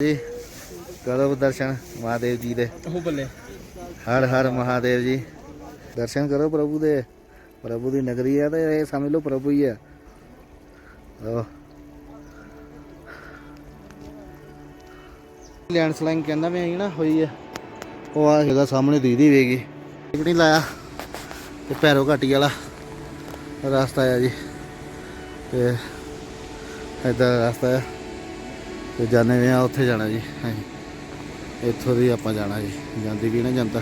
ਜੀ ਕਰੋ ਦਰਸ਼ਨ ਮਹਾਦੇਵ ਜੀ ਦੇ। ਉਹ ਬੱਲੇ। ਹਰ ਹਰ ਮਹਾਦੇਵ ਜੀ। ਦਰਸ਼ਨ ਕਰੋ ਪ੍ਰਭੂ ਦੇ। ਪ੍ਰਭੂ ਦੀ ਨਗਰੀ ਹੈ ਤੇ ਇਹ ਸਮਝ ਲਓ ਪ੍ਰਭੂ ਹੀ ਲਓ। ਲੈਂਡ ਸਲਾਈਂਗ ਕਹਿੰਦਾ ਮੈਂ ਨਾ ਹੋਈ ਹੈ ਉਹ ਆ ਹੈਗਾ ਸਾਹਮਣੇ ਦੀਦੀ ਵੇਗੀ ਇੱਕ ਨਹੀਂ ਲਾਇਆ। ਤੇ ਪੈਰੋ ਘਾਟੀ ਵਾਲਾ ਰਸਤਾ ਆ ਜੀ। ਤੇ ਇਦਾਂ ਰਸਤਾ ਹੈ ਤੇ ਜਾਣੇ ਵੀ ਆ, ਉੱਥੇ ਜਾਣਾ ਜੀ ਹਾਂਜੀ ਇੱਥੋਂ ਦੀ ਆਪਾਂ ਜਾਣਾ ਜੀ, ਜਾਂਦੀ ਵੀ ਨਾ ਜਨਤਾ।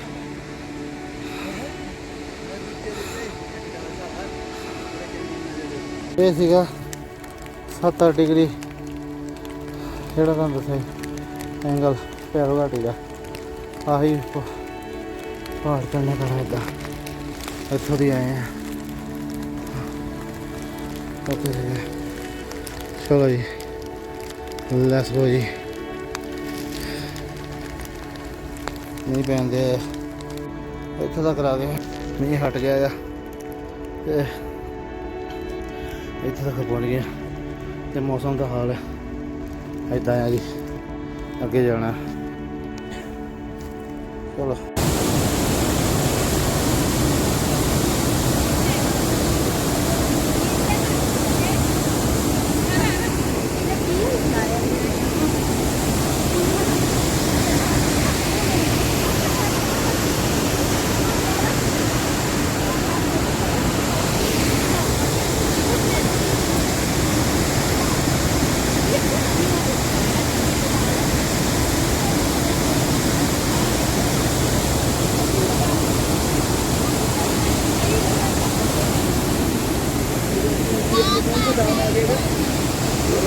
ਇਹ ਸੀਗਾ 70 ਡਿਗਰੀ। ਜਿਹੜਾ ਤੁਹਾਨੂੰ ਦੱਸਿਆ ਐਂਗਲ ਪੈਰੋ ਘਾਟੀ ਦਾ। ਆਹੀ ਪ- ਪਹਾੜ ਚੜ੍ਹਨਾ ਪੈਣਾ ਏਦਾਂ ਇੱਥੋਂ ਦੀ ਆਏ ਆ। ਉੱਥੇ ਚਲੋ ਜੀ। ਲੈਟਸ ਗੋ ਜੀ ਨਹੀਂ ਪੈਂਦੇ ਇੱਥੇ ਤੱਕ ਕਰਾ ਗਏ ਮੀਂਹ ਹਟ ਗਿਆ ਆ। ਤੇ ਇੱਥੇ ਤੱਕ ਪਹੁੰਚ ਗਿਆ ਤੇ ਮੌਸਮ ਦਾ ਹਾਲ ਐਦਾਂ ਆ ਜੀ। ਅੱਗੇ ਜਾਣਾ। ਚਲੋ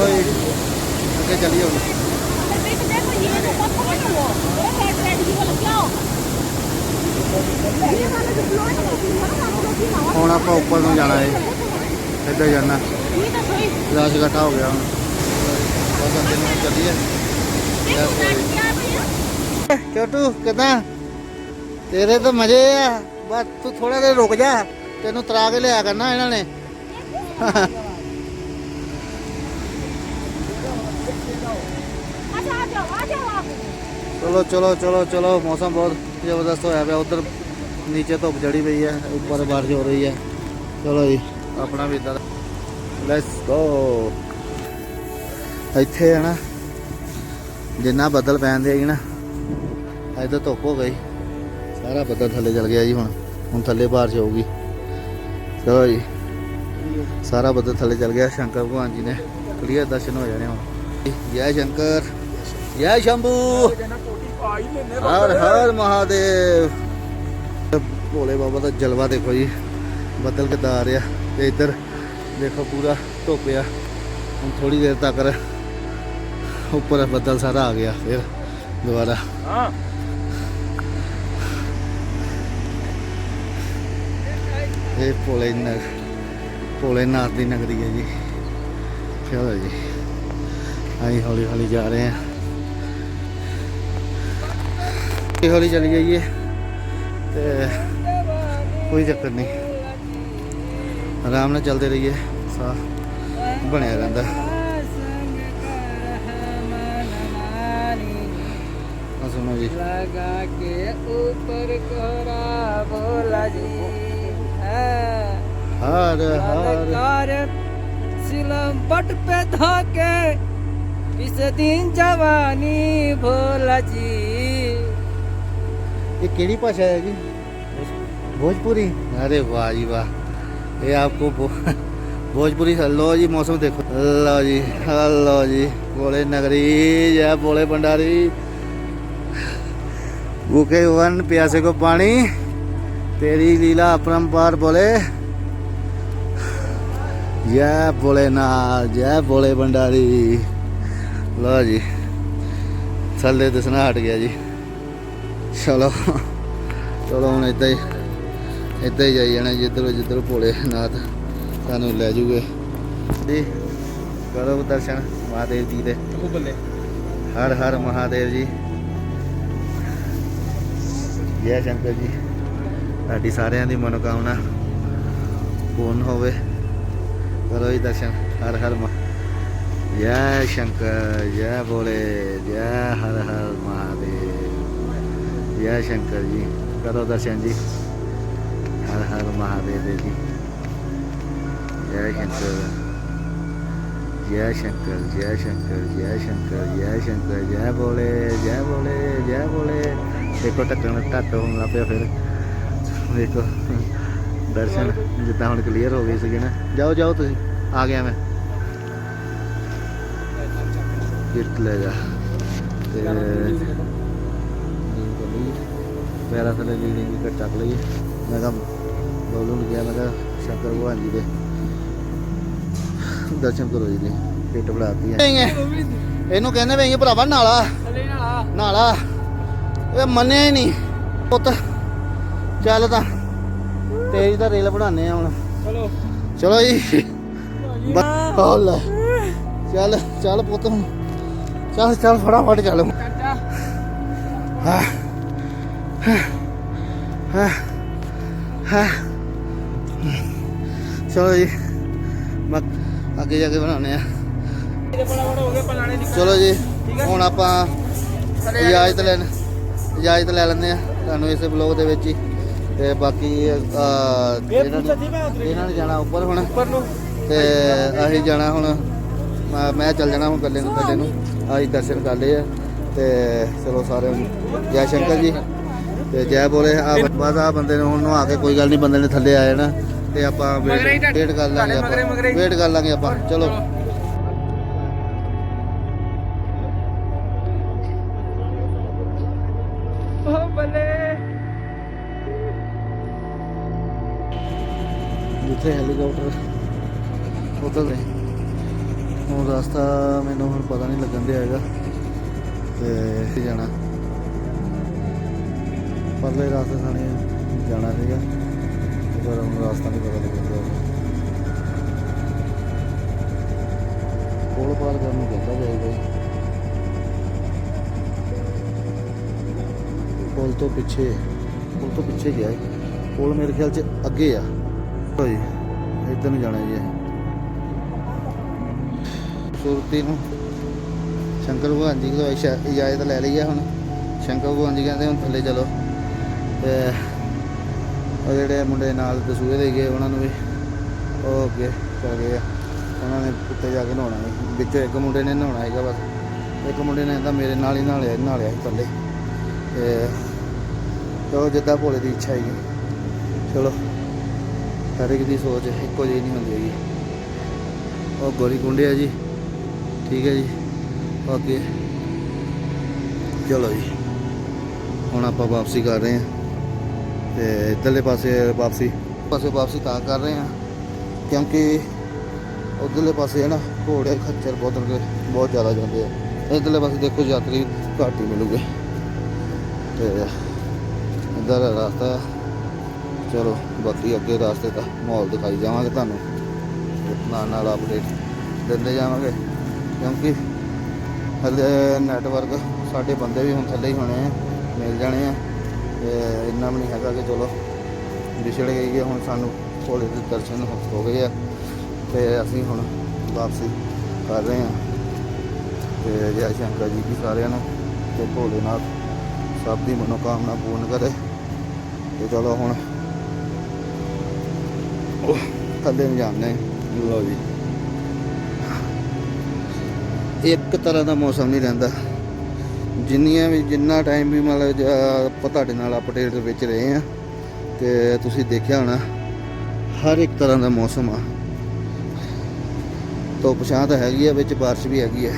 ਜੀ ਅੱਗੇ ਚੱਲੀਏ ਹੁਣ ਹੁਣ ਆਪਾਂ ਉੱਪਰ ਨੂੰ ਜਾਣਾ ਹੈ ਇੱਧਰ ਜਾਣਾ। ਰਸ਼ ਇਕੱਠਾ ਹੋ ਗਿਆ ਹੁਣ। ਬਸ ਅੱਗੇ ਨੂੰ ਚੱਲੀਏ ਛੋਟੂ ਕਿਦਾਂ? ਤੇਰੇ ਤਾਂ ਮਜ਼ੇ ਆ। ਬਸ ਤੂੰ ਥੋੜਾ ਜਿਹਾ ਰੁਕ ਜਾ। ਤੈਨੂੰ ਤਰਾ ਕੇ ਲਿਆ ਕਰਨਾ ਇਹਨਾਂ ਨੇ। ਚਲੋ ਚਲੋ ਚਲੋ ਚਲੋ। ਮੌਸਮ ਬਹੁਤ ਜ਼ਬਰਦਸਤ ਹੋਇਆ ਪਿਆ। ਉਧਰ ਨੀਚੇ ਧੁੱਪ ਜੜੀ ਪਈ ਹੈ ਉੱਪਰ ਬਾਰਿਸ਼ ਹੋ ਰਹੀ ਹੈ। ਚਲੋ ਜੀ ਆਪਣਾ ਵੀ ਇਦਾਂ ਲੈਟਸ ਗੋ ਇੱਥੇ ਹੈ ਨਾ ਜਿੰਨਾ ਬੱਦਲ ਪੈਂਦੇ ਆਈ ਨਾ ਇੱਧਰ ਧੁੱਪ ਹੋ ਗਈ। ਸਾਰਾ ਬੱਦਲ ਥੱਲੇ ਚਲ ਗਿਆ ਜੀ ਹੁਣ ਹੁਣ ਥੱਲੇ ਬਾਰਿਸ਼ ਹੋਊਗੀ। ਚਲੋ ਜੀ ਸਾਰਾ ਬੱਦਲ ਥੱਲੇ ਚਲ ਗਿਆ ਸ਼ੰਕਰ ਭਗਵਾਨ ਜੀ ਨੇ ਕਲੀਅਰ ਦਰਸ਼ਨ ਹੋ ਜਾਣੇ ਹੁਣ। ਜੈ ਸ਼ੰਕਰ ਜੈ ਸ਼ੰਭੂ। ਹਰ ਹਰ ਮਹਾਦੇਵ। ਭੋਲੇ ਬਾਬਾ ਦਾ ਜਲਵਾ ਦੇਖੋ ਜੀ ਬੱਦਲ ਕਿੱਦਾਂ ਆ ਰਿਹਾ ਤੇ ਇੱਧਰ ਦੇਖੋ ਪੂਰਾ ਧੁੱਪ ਆ। ਹੁਣ ਥੋੜੀ ਦੇਰ ਤੱਕ ਉੱਪਰ ਬੱਦਲ ਸਾਰਾ ਆ ਗਿਆ ਫਿਰ ਦੁਬਾਰਾ। ਹਾਂ। ਇਹ ਭੋਲੇ ਨਗ ਭੋਲੇ ਨਾਥ ਦੀ ਨਗਰੀ ਹੈ ਜੀ। ਚਲੋ ਜੀ? ਅਸੀਂ ਹੌਲੀ ਹੌਲੀ ਜਾ ਰਹੇ ਹਾਂ। ਹੌਲੀ ਹੌਲੀ ਚਲੀ ਜਾਈਏ। ਤੇ ਕੋਈ ਚੱਕਰ ਨਹੀਂ ਆਰਾਮ ਨਾਲ ਚੱਲਦੇ ਰਹੀਏ ਸਾਹ ਬਣਿਆ ਰਹਿੰਦਾ ਆ ਸੁਣੋ ਜੀ लगा के ऊपर कोरा बोला जी है ਹਰ ਹਰ कार सिलम बट पे धाके इस दिन जवानी भोला जी ये केड़ी भाषा है जी भोजपुरी? अरे वाह जी वाह। ये आपको भोजपुरी, लो जी मौसम देखो। लो जी लो जी, बोले नगरी, जय बोले भंडारी। भूखे वन प्यासे को पानी। तेरी लीला अपरम्पार बोले। जय बोले ना जय बोले भंडारी। लो जी थले दसना हट गया जी। चलो चलो हूँ इतना ही। ਇਦਾਂ ਹੀ ਜਾਈ ਜਾਣਾ ਜਿੱਧਰ ਜਿੱਧਰ ਭੋਲੇ ਨਾਥ ਸਾਨੂੰ ਲੈ ਜੂਗੇ। ਜੀ ਕਰੋ ਦਰਸ਼ਨ ਮਹਾਦੇਵ ਜੀ ਦੇ। ਹਰ ਹਰ ਮਹਾਦੇਵ ਜੀ। ਜੈ ਸ਼ੰਕਰ ਜੀ। ਸਾਡੀ ਸਾਰਿਆਂ ਦੀ ਮਨੋਕਾਮਨਾ ਪੂਰਨ ਹੋਵੇ। ਕਰੋ ਜੀ ਦਰਸ਼ਨ ਹਰ ਹਰ ਜੈ ਸ਼ੰਕਰ ਜੈ ਭੋਲੇ ਜੈ ਹਰ ਹਰ ਮਹਾਦੇਵ। ਜੈ ਸ਼ੰਕਰ ਜੀ। ਕਰੋ ਦਰਸ਼ਨ ਜੀ। ਹਰ ਹਰ ਮਹਾਦੇਵ ਦੇ ਜੀ ਜੈ ਸ਼ੰਕਰ ਜੈ ਸ਼ੰਕਰ ਜੈ ਸ਼ੰਕਰ ਜੈ ਸ਼ੰਕਰ ਜੈ ਸ਼ੰਕਰ ਜੈ ਭੋਲੇ ਜੈ ਭੋਲੇ ਜੈ ਭੋਲੇ ਦੇਖੋ ਢੱਕਣ ਢੱਕ ਹੋਣ ਲੱਗ ਪਿਆ ਫਿਰ ਦੇਖੋ ਦਰਸ਼ਨ ਜਿੱਦਾਂ ਹੁਣ ਕਲੀਅਰ ਹੋ ਗਏ ਸੀਗੇ ਨਾ ਜਾਓ ਜਾਓ ਤੁਸੀਂ ਆ ਗਿਆ ਮੈਂ ਗਿਫਟ ਲੈ ਜਾ ਤੇ ਮੇਰਾ ਥਲੇ ਲੀੜੀ ਜੀ ਕੱਟ ਚੱਕ ਲਈਏ ਮੈਂ ਕਿਹਾ ਬੋਲੂ ਨੂੰ ਗਿਆ ਮੈਂ ਕਿਹਾ ਸ਼ੰਕਰ ਭਗਵਾਨ ਜੀ ਦੇ। ਦਰਸ਼ਨ ਕਰੋ ਜੀ ਦੇ ਪੇਟ ਬਣਾਤੀ ਹੈ। ਇਹਨੂੰ ਕਹਿੰਦੇ ਵੇ ਭਰਾਵਾ ਨਾਲਾ। ਥੱਲੇ ਨਾਲਾ। ਨਾਲਾ। ਇਹ ਮੰਨਿਆ ਹੀ ਨਹੀਂ। ਪੁੱਤ ਚੱਲ ਤਾਂ। ਤੇਰੀ ਤਾਂ ਰੇਲ ਬਣਾਉਂਦੇ ਆ ਹੁਣ। ਚਲੋ। ਚਲੋ ਜੀ। ਬ- ਹੋ ਲੈ। ਚੱਲ ਚੱਲ ਪੁੱਤ ਹੁਣ ਚੱਲ ਚੱਲ ਫਟਾਫਟ ਚੱਲ। ਹਾਂ। ਹਾਂ। ਹਾਂ। ਚਲੋ ਜੀ ਮੈਂ ਅੱਗੇ ਜਾ ਕੇ ਬਣਾਉਣੇ ਆ ਚਲੋ ਜੀ, ਹੁਣ ਆਪਾਂ ਇਜਾਜ਼ਤ ਲੈਣ, ਇਜਾਜ਼ਤ ਲੈ ਲੈਂਦੇ ਆ ਤੁਹਾਨੂੰ ਇਸ ਬਲੌਗ ਦੇ ਵਿੱਚ ਹੀ। ਤੇ ਬਾਕੀ ਇਹਨਾਂ ਨੇ ਇਹਨਾਂ ਨੇ ਜਾਣਾ ਉੱਪਰ ਹੁਣ। ਉੱਪਰ ਤੇ ਅਸੀਂ ਜਾਣਾ ਹੁਣ, ਮੈਂ- ਮੈਂ ਚੱਲ ਜਾਣਾ ਹੁਣ ਕੱਲੇ ਨੂੰ ਕੱਲੇ ਨੂੰ। ਅਸੀਂ ਦਰਸ਼ਨ ਕਰ ਲਏ ਆ। ਤੇ ਚਲੋ ਸਾਰਿਆਂ ਨੂੰ। ਜੈ ਸ਼ੰਕਰ ਜੀ। ਤੇ ਜੈ ਬੋਲੇ ਆ ਬਸ ਆ ਬੰਦੇ ਨੂੰ ਹੁਣ ਨਹਾ ਕੇ ਕੋਈ ਗੱਲ ਨਹੀਂ ਬੰਦੇ ਨੇ ਥੱਲੇ ਆ ਜਾਣਾ ਤੇ ਆਪਾਂ ਵੇਟ ਕਰ ਲਾਂਗੇ ਆਪਾਂ। ਵੇਟ ਕਰ ਲਾਂਗੇ ਆਪਾਂ। ਚਲੋ। ਜਿੱਥੇ ਹੈਲੀਕਾਪਟਰ ਉਤਰ ਰਹੇ ਹੁਣ ਰਸਤਾ ਮੈਨੂੰ ਹੁਣ ਪਤਾ ਨਹੀਂ ਲੱਗਣ ਦੇ ਹੈਗਾ। ਤੇ ਜਾਣਾ। ਪਰਲੇ ਰਸਤੇ ਸਾਨੇ ਜਾਣਾ ਸੀਗਾ। ਤੇ ਪਰ ਹੁਣ ਰਸਤਾ ਨਹੀਂ ਪਤਾ ਲੱਗਣ ਦਿਆ ਕੋਲ ਪਾਰ ਕਰਨ ਨੂੰ ਕਹਿੰਦਾ ਜਾਏਗਾ ਜੀ। ਪੁਲ ਤੋਂ ਪਿੱਛੇ ਪੁਲ ਤੋਂ ਪਿੱਛੇ ਗਿਆ ਹੈ। ਪੁਲ ਮੇਰੇ ਖਿਆਲ ਚ ਅੱਗੇ ਆ। ਭਾਈ, ਇੱਧਰ ਨੂੰ ਜਾਣਾ ਜੀ ਇਹ। ਸੁਰਤੀ ਨੂੰ ਸ਼ੰਕਰ ਭਗਵਾਨ ਜੀ ਕੋਲ ਇਜਾਜ਼ਤ ਲੈ ਲਈ ਆ ਹੁਣ। ਸ਼ੰਕਰ ਭਗਵਾਨ ਜੀ ਕਹਿੰਦੇ ਹੁਣ ਥੱਲੇ ਚਲੋ। ਤੇ ਉਹ ਜਿਹੜੇ ਮੁੰਡੇ ਨਾਲ ਦਸੂਏ ਦੇ ਗਏ, ਉਹਨਾਂ ਨੂੰ ਵੀ ਉਹ ਅੱਗੇ ਚਲ ਗਏ ਆ। ਉਹਨਾਂ ਨੇ ਉੱਤੇ ਜਾ ਕੇ ਨਹਾਉਣਾ ਸੀ। ਵਿੱਚੋਂ ਇੱਕ ਮੁੰਡੇ ਨੇ ਨਹਾਉਣਾ ਹੈਗਾ ਬਸ। ਇੱਕ ਮੁੰਡੇ ਨੇ ਤਾਂ ਮੇਰੇ ਨਾਲ ਹੀ ਨਹਾਲਿਆ ਨਹਾਲਿਆ ਸੀ ਥੱਲੇ ਤੇ ਚਲੋ, ਜਿੱਦਾਂ ਭੋਲੇ ਦੀ ਇੱਛਾ ਹੈਗੀ। ਚਲੋ, ਹਰ ਇੱਕ ਦੀ ਸੋਚ ਇੱਕੋ ਜਿਹੀ ਨਹੀਂ ਹੁੰਦੀ ਹੈਗੀ। ਉਹ ਗੋਲੀ ਕੁੰਡੇ ਆ ਜੀ। ਠੀਕ ਹੈ ਜੀ। ਅੱਗੇ ਚਲੋ ਜੀ। ਹੁਣ ਆਪਾਂ ਵਾਪਸੀ ਕਰ ਰਹੇ ਹਾਂ। ਤੇ ਇੱਧਰਲੇ ਪਾਸੇ ਵਾਪਸੀ। ਪਾਸੇ ਵਾਪਸੀ ਤਾਂ ਕਰ ਰਹੇ ਹਾਂ, ਕਿਉਂਕਿ ਉਧਰਲੇ ਪਾਸੇ ਹੈ ਨਾ, ਘੋੜੇ ਖੱਚਰ ਬਹੁਤ ਰਗੇ ਬਹੁਤ ਜ਼ਿਆਦਾ ਜਾਂਦੇ ਆ। ਇੱਧਰਲੇ ਪਾਸੇ ਦੇਖੋ ਯਾਤਰੀ ਘੱਟ ਹੀ ਮਿਲੂਗੇ। ਤੇ ਇੱਧਰ ਰਸਤਾ ਚਲੋ, ਬਾਕੀ ਅੱਗੇ ਰਸਤੇ ਦਾ ਮਾਹੌਲ ਦਿਖਾਈ ਜਾਵਾਂਗੇ ਤੁਹਾਨੂੰ। ਨਾਲ ਨਾਲ ਅਪਡੇਟ ਦਿੰਦੇ ਜਾਵਾਂਗੇ, ਕਿਉਂਕਿ ਹਲੇ ਨੈਟਵਰਕ ਸਾਡੇ ਬੰਦੇ ਵੀ ਹੁਣ ਥੱਲੇ ਹੀ ਹੋਣੇ ਆ, ਮਿਲ ਜਾਣੇ ਆ। ਇੰਨਾ ਵੀ ਨਹੀਂ ਹੈਗਾ ਕਿ ਚਲੋ ਵਿਛੜ ਗਈ ਹੈ ਹੁਣ ਸਾਨੂੰ ਭੋਲੇ ਦੇ ਦਰਸ਼ਨ ਹੋ- ਗਏ ਆ ਤੇ ਅਸੀਂ ਹੁਣ ਵਾਪਸੀ ਕਰ ਰਹੇ ਹਾਂ। ਤੇ ਜੈ ਸ਼ੰਕਰ ਜੀ ਵੀ ਸਾਰਿਆਂ ਨੂੰ ਤੇ ਭੋਲੇਨਾਥ ਸਭ ਦੀ ਮਨੋਕਾਮਨਾ ਪੂਰਨ ਕਰੇ। ਤੇ ਚਲੋ ਹੁਣ ਉਹ ਥੱਲੇ ਨੂੰ ਜਾਂਦੇ ਹਾਂ। ਜੀ। ਇੱਕ ਤਰ੍ਹਾਂ ਦਾ ਮੌਸਮ ਨਹੀਂ ਰਹਿੰਦਾ। ਜਿੰਨੀਆਂ ਵੀ ਜਿੰਨਾ ਟਾਈਮ ਵੀ ਮਤਲਬ ਜ- ਆਪਾਂ ਤੁਹਾਡੇ ਨਾਲ ਅਪਡੇਟ ਦੇ ਵਿੱਚ ਰਹੇ ਆ ਤੇ ਤੁਸੀਂ ਦੇਖਿਆ ਹੋਣਾ, ਹਰ ਇੱਕ ਤਰ੍ਹਾਂ ਦਾ ਮੌਸਮ ਆ। ਧੁੱਪ ਛਾਂ ਤਾਂ ਹੈਗੀ ਆ, ਵਿੱਚ ਬਾਰਿਸ਼ ਵੀ ਹੈਗੀ ਆ।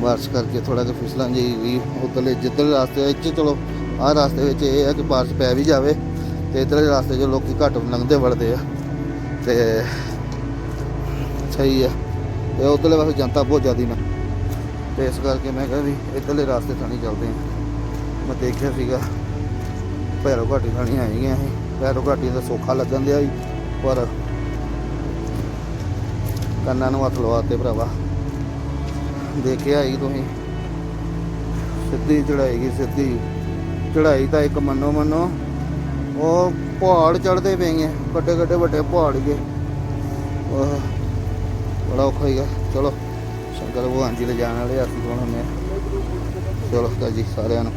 ਬਾਰਿਸ਼ ਕਰਕੇ ਥੋੜਾ ਜਿਹਾ ਫਿਸਲਾਂ ਜੀ ਵੀ ਉਤਲੇ ਜਿੱਧਰ ਰਸਤੇ ਵਿੱਚ, ਚਲੋ ਆਹ ਰਸਤੇ ਵਿੱਚ ਇਹ ਆ ਕਿ ਬਾਰਿਸ਼ ਪੈ ਵੀ ਜਾਵੇ ਤੇ ਇਧਰਲੇ ਰਸਤੇ 'ਚ ਲੋਕੀ ਘੱਟ ਲੰਘਦੇ ਵੜਦੇ ਆ ਤੇ ਸਹੀ ਆ। ਤੇ ਉਧਰਲੇ ਪਾਸੇ ਜਨਤਾ ਬਹੁਤ ਜ਼ਿਆਦੀ ਨਾ। ਤੇ ਇਸ ਕਰਕੇ ਮੈਂ ਕਿਹਾ ਵੀ ਇਧਰਲੇ ਰਸਤੇ ਥਾਣੀ ਚੱਲਦੇ ਆ ਮੈਂ ਦੇਖਿਆ ਸੀਗਾ, ਭੈਰੋ ਘਾਟੀ ਥਾਣੀ ਆਈਆਂ ਇਹ। ਭੈਰੋ ਘਾਟੀ ਦਾ ਸੌਖਾ ਲੱਗਣ ਦਿਆ ਪਰ ਕੰਨਾਂ ਨੂੰ ਹੱਥ ਲਵਾਤੇ ਭਰਾਵਾ। ਦੇਖਿਆ ਹੀ ਤੁਸੀਂ। ਸਿੱਧੀ ਚੜਾਈ ਗਈ, ਸਿੱਧੀ। ਚੜਾਈ ਤਾਂ ਇੱਕ ਮੰਨੋ ਮੰਨੋ, ਉਹ ਪਹਾੜ ਚੜਦੇ ਪਏ ਗਏ ਵੱਡੇ ਵੱਡੇ ਵੱਡੇ ਪਹਾੜ ਗਏ ਬੜਾ ਔਖਾ ਹੀਗਾ ਚਲੋ। ਸ਼ੰਕਰ ਭਗਵਾਨ ਜੀ ਲੈ ਜਾਣ ਵਾਲੇ ਅਸੀਂ ਕੌਣ ਹੁੰਦੇ ਚਲੋ ਜੀ ਸਾਰਿਆਂ ਨੂੰ।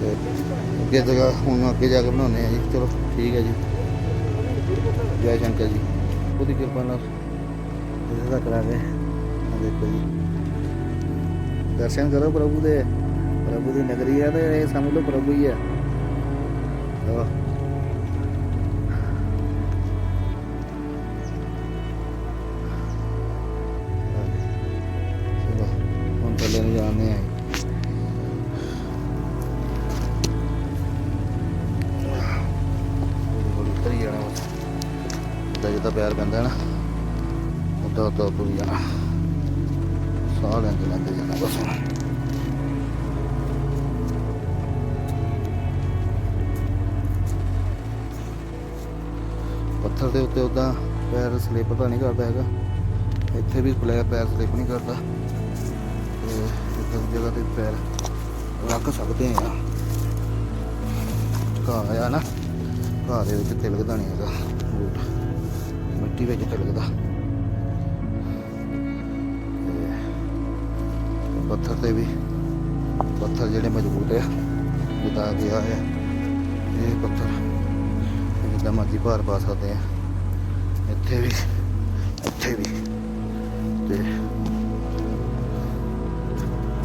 ਤੇ ਅੱਗੇ ਜਗ੍ਹਾ ਹੁਣ ਅੱਗੇ ਜਾ ਕੇ ਬਣਾਉਂਦੇ ਆ ਜੀ। ਚਲੋ, ਠੀਕ ਹੈ ਜੀ। ਜੈ ਸ਼ੰਕਰ ਜੀ। ਉਹਦੀ ਕਿਰਪਾ ਨਾਲ ਇਹਦਾ ਦਾ ਕਰਾ ਕੇ। ਆ ਦੇਖੋ ਜੀ। ਦਰਸ਼ਨ ਕਰੋ ਪ੍ਰਭੂ ਦੇ। ਪ੍ਰਭੂ ਦੀ ਨਗਰੀ ਹੈ ਤੇ ਇਹ ਸਮਝ ਲਓ ਪ੍ਰਭੂ ਹੀ ਹੈ ਚਲੋ। ਥੱਲੇ ਨੂੰ ਜਾਂਦੇ ਆ ਹੌਲੀ ਜਾਣਾ ਜਿੱਦਾਂ ਜਿੱਦਾਂ ਪਿਆਰ ਪੈਂਦਾ ਨਾ, ਉੱਦਾਂ ਉੱਦਾਂ ਉੱਤਰ ਜਾਣਾ। ਸਾਹ ਲੈਂਦੇ ਲੈਂਦੇ ਜਾਣਾ ਬਸ। ਪੱਥਰ ਦੇ ਉੱਤੇ ਉਦਾਂ ਪੈਰ ਸਲਿੱਪ ਤਾਂ ਨਹੀਂ ਕਰਦਾ ਹੈਗਾ। ਇੱਥੇ ਵੀ ਪੈਰ ਸਲਿੱਪ ਨਹੀਂ ਕਰਦਾ। ਇਸ ਜਗ੍ਹਾ ਤੇ ਪੈਰ ਰੱਖ ਸਕਦੇ ਆ ਘਾਹ ਆ ਨਾ, ਘਾਹ ਦੇ ਵਿੱਚ ਤਿਲਕਦਾ ਨਹੀਂ ਹੈਗਾ। ਬੂਟ ਮਿੱਟੀ ਵਿੱਚ ਤਿਲਕਦਾ। ਪੱਥਰ ਤੇ ਵੀ, ਪੱਥਰ ਜਿਹੜੇ ਮਜ਼ਬੂਤ ਆ ਜਿੱਦਾਂ ਗਿਆ ਹੈ ਇਹ ਪੱਥਰ ਜਿੱਦਾਂ ਮਰਜ਼ੀ ਭਾਰ ਪਾ ਸਕਦੇ ਆ। ਇੱਥੇ ਵੀ ਇੱਥੇ ਵੀ। ਤੇ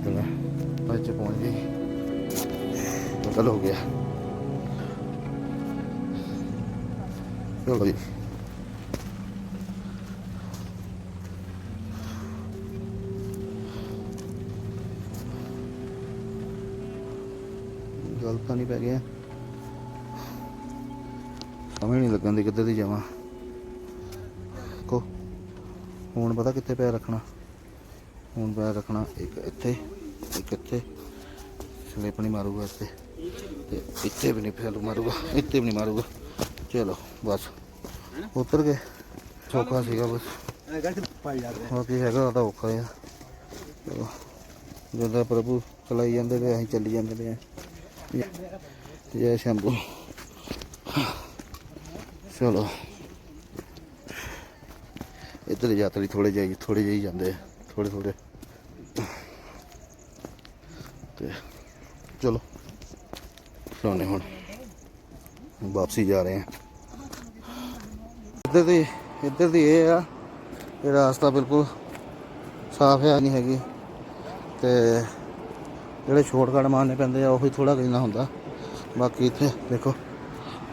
ਉਤਰਾ ਬੱਚੇ ਪਹੁੰਚ ਗਏ ਬਦਲ ਹੋ ਗਿਆ। ਚਲੋ ਜੀ। ਪੈ ਗਿਆ ਸਮੇਂ ਨਹੀਂ ਲੱਗਣ ਦੀ ਕਿੱਧਰ ਦੀ ਜਾਵਾਂ। ਕੋ ਹੁਣ ਪਤਾ ਕਿੱਥੇ ਪੈਰ ਰੱਖਣਾ। ਹੁਣ ਪੈਰ ਰੱਖਣਾ ਇੱਕ ਇੱਥੇ ਇੱਕ ਇੱਥੇ ਸਲਿੱਪ ਨਹੀਂ ਮਾਰੂਗਾ ਇੱਥੇ, ਤੇ ਇੱਥੇ ਵੀ ਨਹੀਂ ਫੈਲ ਮਾਰੂਗਾ, ਇੱਥੇ ਵੀ ਨਹੀਂ ਮਾਰੂਗਾ। ਚਲੋ, ਬਸ। ਉਤਰ ਗਏ। ਸੌਖਾ ਸੀਗਾ ਬਸ। ਬਾਕੀ ਹੈਗਾ ਤਾਂ ਔਖਾ ਆ। ਚਲੋ, ਜਦੋਂ ਪ੍ਰਭੂ ਚਲਾਈ ਜਾਂਦੇ ਤੇ ਅਸੀਂ ਚੱਲੀ ਜਾਂਦੇ ਨੇ। ਜੈ ਸ਼ੰਭੂ। ਚਲੋ। ਇੱਧਰ ਯਾਤਰੀ ਥੋੜੇ ਜਿਹੇ ਥੋੜੇ ਜਿਹੇ ਜਾਂਦੇ ਆ। ਥੋੜੇ ਥੋੜੇ ਤੇ ਚਲੋ, ਸੋਨੇ ਹੁਣ। ਵਾਪਸੀ ਜਾ ਰਹੇ ਆ ਇੱਧਰ ਦੀ ਇੱਧਰ ਦੀ ਇਹ ਆ, ਇਹ ਰਾਸਤਾ ਬਿਲਕੁਲ ਸਾਫ਼ ਹੈ, ਨਹੀਂ ਹੈਗੀ। ਤੇ ਜਿਹੜੇ ਸ਼ੋਰਟਕਟ ਮਾਰਨੇ ਪੈਂਦੇ ਆ, ਉਹੀ ਥੋੜਾ ਕਿੰਨਾ ਹੁੰਦਾ। ਬਾਕੀ ਇੱਥੇ ਦੇਖੋ,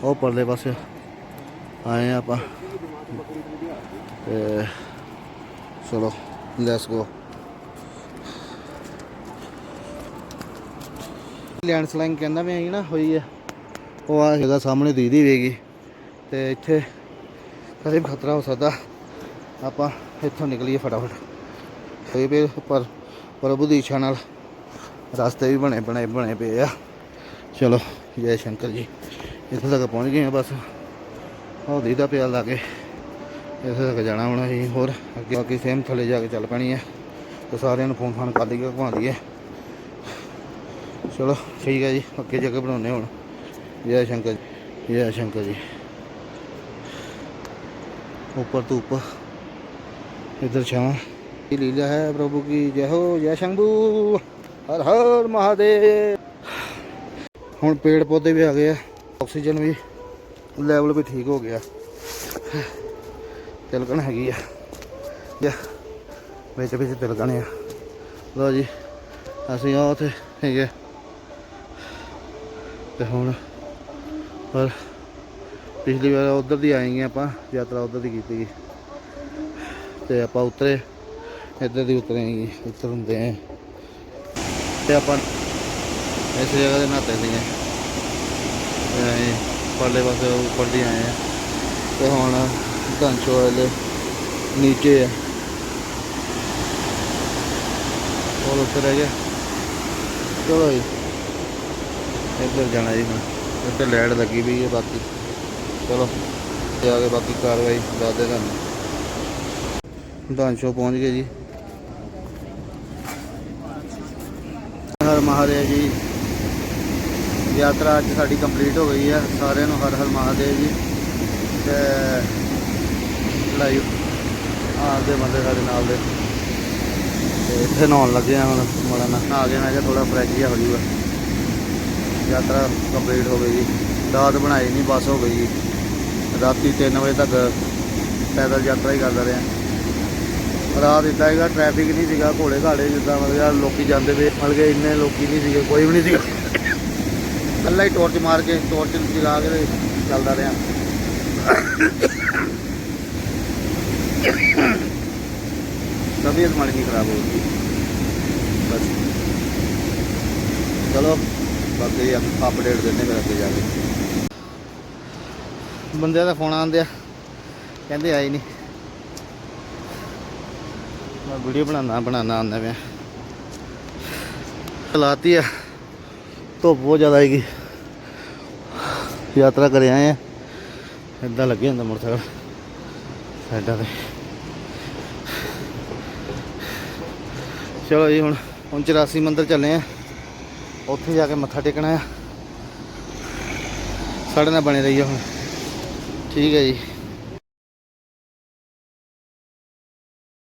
ਉਹ ਪਰਲੇ ਪਾਸੇ ਆਏ ਆ ਆਪਾਂ। ਤੇ ਚਲੋ। ਲੈਟਸ ਗੋ ਲੈਂਡਸਲਾਈਡ ਕਹਿੰਦਾ ਮੈਂ ਆਈ ਨਾ ਹੋਈ ਹੈ ਉਹ ਆ ਹੈਗਾ ਸਾਹਮਣੇ ਦੀਦੀ ਵੇਗੀ ਤੇ ਇੱਥੇ ਕਦੇ ਵੀ ਖਤਰਾ ਹੋ ਸਕਦਾ। ਆਪਾਂ ਇੱਥੋਂ ਨਿਕਲੀਏ ਫਟਾਫਟ। ਹੋਈ ਪਏ ਪਰ ਪ੍ਰਭੂ ਦੀ ਇੱਛਾ ਨਾਲ ਰਸਤੇ ਵੀ ਬਣੇ ਬਣੇ ਬਣੇ ਪਏ ਆ। ਚਲੋ, ਜੈ ਸ਼ੰਕਰ ਜੀ। ਇੱਥੇ ਤੱਕ ਪਹੁੰਚ ਗਏ ਆ ਬਸ। ਉਹ ਦੀਦਾ ਪਿਆ ਲਾ ਇਸੇ ਤੱਕ ਜਾਣਾ ਹੁਣ ਅਸੀਂ ਹੋਰ ਅੱਗੇ ਬਾਕੀ ਸੇਮ ਥੱਲੇ ਜਾ ਕੇ ਚੱਲ ਪੈਣੀ ਹੈ ਤੇ ਸਾਰਿਆਂ ਨੂੰ ਫੋਨ ਫਾਨ ਕਰ ਲਈਏ, ਘੁਮਾ ਲਈਏ ਚਲੋ, ਠੀਕ ਹੈ ਜੀ ਅੱਗੇ ਜਗ੍ਹਾ ਬਣਾਉਨੇ ਹੁਣ। ਜੈ ਸ਼ੰਕਰ ਜੀ, ਜੈ ਸ਼ੰਕਰ ਜੀ। ਉੱਪਰ ਤੋਂ ਉੱਪਰ, ਇਧਰ ਛਾਵਾਂ ਇਹ ਲੀਲਾ ਹੈ ਪ੍ਰਭੂ ਕੀ? ਜੈ ਹੋ, ਜੈ ਸ਼ੰਭੂ। ਹਰ ਹਰ ਮਹਾਦੇਵ। ਹੁਣ ਪੇੜ ਪੌਦੇ ਵੀ ਆ ਗਏ ਆ, ਆਕਸੀਜਨ ਵੀ ਲੈਵਲ ਵੀ ਠੀਕ ਹੋ ਗਿਆ। ਤਿਲਕਣ ਹੈਗੀ ਆ। ਜਾ, ਵਿੱਚ ਵਿੱਚ ਤਿਲਕਣ ਆ। ਲੋ ਜੀ, ਅਸੀਂ ਆ ਉੱਥੇ ਹੈਗੇ ਤੇ ਹੁਣ ਪਰ ਪਿਛਲੀ ਵਾਰ ਉਧਰ ਦੀ ਆਏ ਆਪਾਂ, ਯਾਤਰਾ ਉਧਰ ਦੀ ਕੀਤੀ ਤੇ ਆਪਾਂ ਉਤਰੇ, ਇੱਧਰ ਦੀ ਉਤਰੇ ਜੀ ਇੱਧਰ ਹੁੰਦੇ ਆ। ਤੇ ਆਪਾਂ ਇਸ ਜਗ੍ਹਾ ਦੇ ਨਹਾਤੇ ਸੀਗੇ। ਤੇ ਪਰਲੇ ਪਾਸੇ ਉੱਪਰ ਦੀ ਆਏ ਆ। ਤੇ ਹੁਣ ਧੰਚੋ ਵਾਲੇ ਨੀਚੇ ਹੈ ਹੋਰ ਉੱਤੇ ਰਹਿ ਗਿਆ ਚਲੋ ਜੀ ਇੱਧਰ ਜਾਣਾ ਜੀ ਹੁਣ ਇੱਧਰ ਲਾਈਟ ਲੱਗੀ ਪਈ ਹੈ ਬਾਕੀ ਚਲੋ ਤੇ ਆ ਕੇ ਬਾਕੀ ਕਾਰਵਾਈ ਦੱਸਦੇ ਤੁਹਾਨੂੰ ਡਾਂਸ਼ੋ ਪਹੁੰਚ ਗਏ ਜੀ ਹਰ ਮਹਾਦੇਵ ਜੀ ਯਾਤਰਾ ਅੱਜ ਸਾਡੀ ਕੰਪਲੀਟ ਹੋ ਗਈ ਹੈ ਸਾਰਿਆਂ ਨੂੰ ਹਰ ਹਰ ਮਹਾਦੇਵ ਜੀ ਤੇ ਲਾਈਵ ਆਦੇ ਬੰਦੇ ਸਾਡੇ ਨਾਲ ਦੇ। ਤੇ ਇੱਥੇ ਨਹਾਉਣ ਲੱਗੇ ਆ ਹੁਣ ਮਾੜਾ ਨਾ ਨਹਾ ਕੇ ਮੈਂ ਕਿਹਾ ਥੋੜਾ ਫਰੈਸ਼ ਜਿਹਾ ਹੋ ਜੂਗਾ ਯਾਤਰਾ ਕੰਪਲੀਟ ਹੋ ਗਈ ਜੀ। ਰਾਤ ਬਣਾਈ ਨਹੀਂ, ਬਸ ਹੋ ਗਈ ਜੀ। ਰਾਤੀ 3 ਵਜੇ ਤੱਕ ਪੈਦਲ ਯਾਤਰਾ ਹੀ ਕਰਦਾ ਰਿਹਾ। ਰਾਤ ਇੱਦਾਂ ਹੈਗਾ ਟ੍ਰੈਫਿਕ ਨਹੀਂ ਸੀਗਾ, ਘੋੜੇ ਘਾੜੇ ਜਿੱਦਾਂ ਮਤਲਬ ਲੋਕੀ ਜਾਂਦੇ ਵੇ। ਮਤਲਬ ਕਿ ਇੰਨੇ ਲੋਕੀ ਨਹੀਂ ਸੀਗੇ, ਕੋਈ ਵੀ ਨਹੀਂ ਸੀਗਾ। ਇਕੱਲਾ ਹੀ ਟੋਰਚ ਮਾਰ ਕੇ ਟੋਰਚ ਜਗਾ ਕੇ ਚੱਲਦਾ ਰਿਹਾ। ਤਬੀਅਤ ਮਾੜੀ ਨਹੀਂ ਖਰਾਬ ਹੋ ਗਈ। ਚਲੋ, ਬਾਕੀ ਅਪਡੇਟ ਦਿੰਦੇ ਫਿਰ ਅੱਗੇ ਜਾ ਕੇ। ਬੰਦਿਆਂ ਦਾ ਫੋਨ ਆਉਂਦੇ ਆ ਕਹਿੰਦੇ ਆਈ ਨਹੀਂ ਮੈਂ ਵੀਡੀਓ ਬਣਾਉਣਾ ਬਣਾਉਣਾ ਆਉਂਦਾ ਪਿਆ। ਚਲਾਤੀ ਆ। ਧੁੱਪ ਬਹੁਤ ਜ਼ਿਆਦਾ ਆਏਗੀ ਯਾਤਰਾ ਕਰ ਆਏ ਆ। ਇਦਾਂ ਲੱਗੇ ਹੁੰਦਾ ਮੋਟਰਸਾਈਕਲ। ਸਾਈਡਾਂ ਤੇ। ਚਲੋ ਜੀ, ਹੁਣ ਹੁਣ 84 ਮੰਦਿਰ ਚੱਲੇ ਆ। ਉੱਥੇ ਜਾ ਕੇ ਮੱਥਾ ਟੇਕਣਾ ਆ। ਸਾਡੇ ਨਾਲ ਬਣੇ ਰਹੀਏ ਹੁਣ। ਠੀਕ ਹੈ ਜੀ।